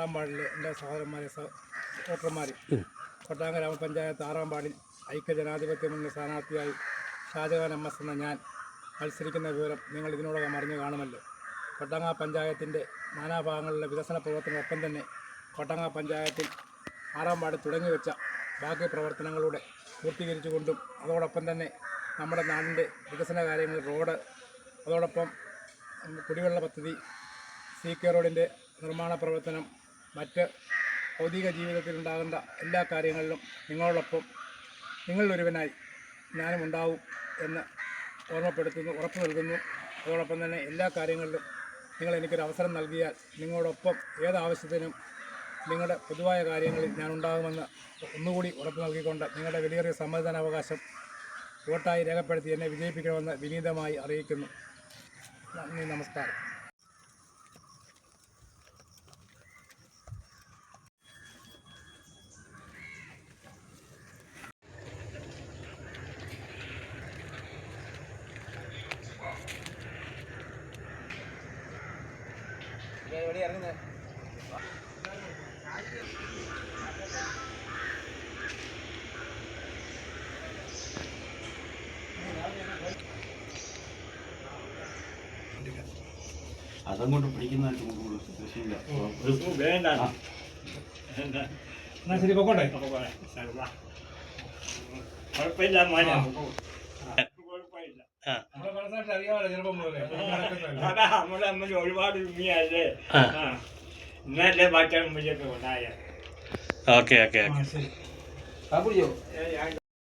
ആറാം വാർഡിലെ എന്റെ സഹോദരന്മാരെ സഹ- വോട്ടർമാർ കൊട്ടാരം ഗ്രാമപഞ്ചായത്ത് ആറാം വാർഡിൽ ഐക്യ ജനാധിപത്യ മുന്നണി സ്ഥാനാർത്ഥിയായി ഷാജഹാൻ എം എസ് എന്ന ഞാൻ മത്സരിക്കുന്ന വിവരം നിങ്ങൾ ഇതിനോടകം അറിഞ്ഞു കാണുമല്ലോ. കൊട്ടാങ്ങ പഞ്ചായത്തിന്റെ നാനാഭാഗങ്ങളിലെ വികസന പ്രവർത്തനമൊപ്പം തന്നെ കൊട്ടാങ്ങ പഞ്ചായത്തിൽ ആറാം വാർഡ് തുടങ്ങി വെച്ച ബാക്കി പ്രവർത്തനങ്ങളുടെ പൂർത്തീകരിച്ചുകൊണ്ടും അതോടൊപ്പം തന്നെ നമ്മുടെ നാടിന്റെ വികസന കാര്യങ്ങൾ റോഡ് അതോടൊപ്പം കുടിവെള്ള പദ്ധതി സി കെ റോഡിന്റെ നിർമ്മാണ പ്രവർത്തനം മറ്റ് ഭൗതിക ജീവിതത്തിൽ ഉണ്ടാകുന്ന എല്ലാ കാര്യങ്ങളിലും നിങ്ങളോടൊപ്പം നിങ്ങളിലൊരുവനായി ഞാനും ഉണ്ടാവും എന്ന് ഓർമ്മപ്പെടുത്തുന്നു ഉറപ്പ് നൽകുന്നു. അതോടൊപ്പം തന്നെ എല്ലാ കാര്യങ്ങളിലും നിങ്ങൾ എനിക്കൊരു അവസരം നൽകിയാൽ നിങ്ങളോടൊപ്പം ഏതാവശ്യത്തിനും നിങ്ങളുടെ പൊതുവായ കാര്യങ്ങളിൽ ഞാൻ ഉണ്ടാകുമെന്ന് ഒന്നുകൂടി ഉറപ്പ് നൽകിക്കൊണ്ട് നിങ്ങളുടെ വിലയേറിയ സമ്മതിദാനാവകാശം വോട്ടായി രേഖപ്പെടുത്തി എന്നെ വിജയിപ്പിക്കണമെന്ന് വിനീതമായി അറിയിക്കുന്നു. നന്ദി നമസ്കാരം. അതങ്ങോട്ട് പിടിക്കുന്നതായിട്ട് നമുക്ക് കൂടുതൽ കൃഷിയില്ല വേണ്ട. എന്നാൽ ശരി പൊക്കോട്ടെ. കുഴപ്പമില്ല മോനെ. മനസ്സായിട്ട് അറിയാമല്ലോ ചെറുപ്പം മുതലേ അതാ നമ്മുടെ അമ്മ ഒരുപാട് ഉണ്ണിയല്ലേ ആ. ഇന്നല്ലേ ബാക്കി അമ്മയൊക്കെ ഉണ്ടായ. ഓക്കെ ഓക്കെ ആ, കാപ്പിടിച്ചോ ഞാൻ